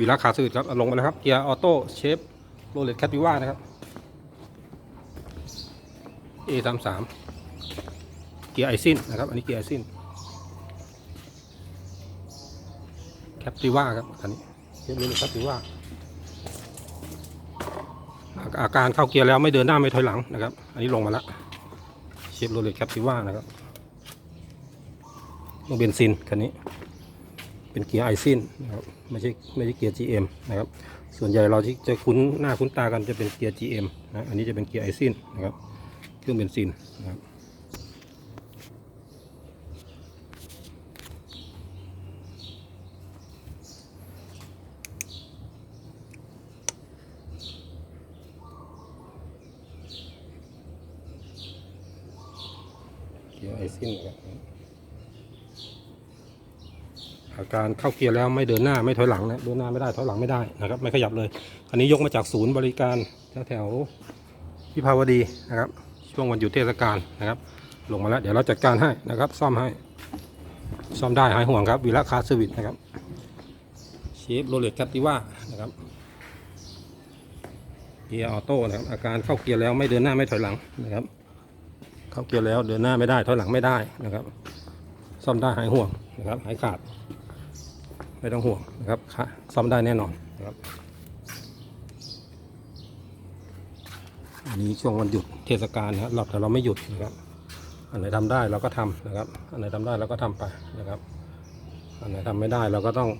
วีลักคาสวิตครับลงมาแล้วครับเกียร์ออโต้เชฟโรเลตแคปติว่านะครับ A 3 3เกียร์ไอซินนะครับ อันนี้เกียร์ไอซินแคปติว่าครับคันนี้เชฟโรเลตแคปติว่าอาการเข้าเกียร์แล้วไม่เดินหน้าไม่ถอยหลังนะครับ อันนี้ลงมาแล้วเชฟโรเลตแคปติว่านะครับต้องเบนซินคันนี้ เป็นเกียร์ไอซินนะครับไม่ใช่ไม่ใช่เกียร์ GM นะครับ ส่วนใหญ่เราที่จะคุ้นหน้าคุ้นตากันจะเป็นเกียร์ GM นะอันนี้จะเป็นเกียร์ไอซินนะครับเครื่องเบนซินนะครับเกียร์ไอซินนะครับ อาการเข้าเกียร์แล้วไม่เดินหน้าไม่ถอยหลังนะเดินหน้าไม่ได้ถอยหลังไม่ได้นะครับ ไม่ขยับเลย อันนี้ยกมาจากศูนย์บริการแถวแถวพิพาวดีนะครับ ช่วงวันหยุดเทศกาลนะครับ ลงมาแล้วเดี๋ยวเราจัดการให้นะครับ ซ่อมให้ ซ่อมได้หายห่วงครับวีระคาสวิตนะครับเชฟโรเลตแคปติว่านะครับเกียร์ออโต้นะครับอาการเข้าเกียร์แล้วไม่เดินหน้าไม่ถอยหลังนะครับ เข้าเกียร์แล้วเดินหน้าไม่ได้ถอยหลังไม่ได้นะครับ ซ่อมได้หายห่วงนะครับหายขาด ไม่ต้องห่วงนะครับซ่อมได้แน่นอนนะครับอันนี้ช่วงวันหยุดเทศกาลนะครับเราแต่เราไม่หยุดนะครับ อันไหนทำได้เราก็ทำนะครับ อันไหนทำได้เราก็ทำไปนะครับ อันไหนทำไม่ได้เราก็ต้อง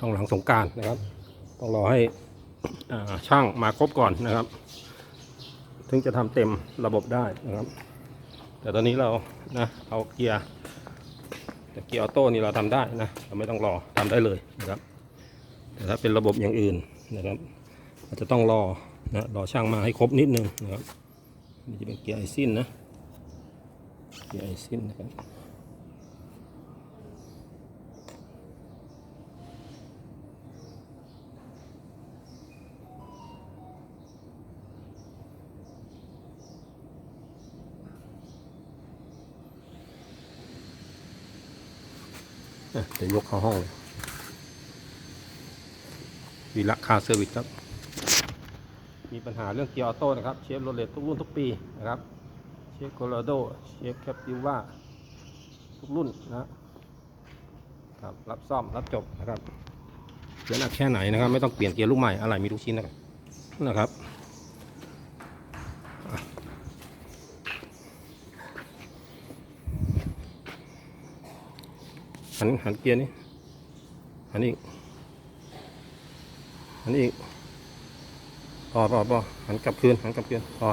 ต้องหลังสงการนะครับ ต้องรอให้ช่างมาครบก่อนนะครับ ถึงจะทำเต็มระบบได้นะครับ แต่ตอนนี้เรานะเอาเกียร์ แต่เกียร์ออโต้นี่เราทำได้นะเราไม่ต้องรอทำได้เลยนะครับ แต่ถ้าเป็นระบบอย่างอื่นนะครับอาจจะต้องรอนะรอช่างมาให้ครบนิดนึงนะครับนี่จะเป็นเกียร์ไอซินนะเกียร์ไอซินนะครับ เดี๋ยวยกเข้าห้องเลยวีละคาเซอร์วิสครับ มีปัญหาเรื่องเกียร์ออโต้นะครับ เชฟโรเลตทุกรุ่นทุกปีนะครับ เชฟโคโลราโด เชฟแคปติว่าทุกรุ่นนะครับ รับซ่อม รับจบนะครับเยอะหนักแค่ไหนนะครับ ไม่ต้องเปลี่ยนเกียร์ลูกใหม่ อะไรมีทุกชิ้นนะครับนะครับ หันหันเกียร์นี่หันอีกหันอีกพอพอพอหันกลับคืนหันกลับคืนพอ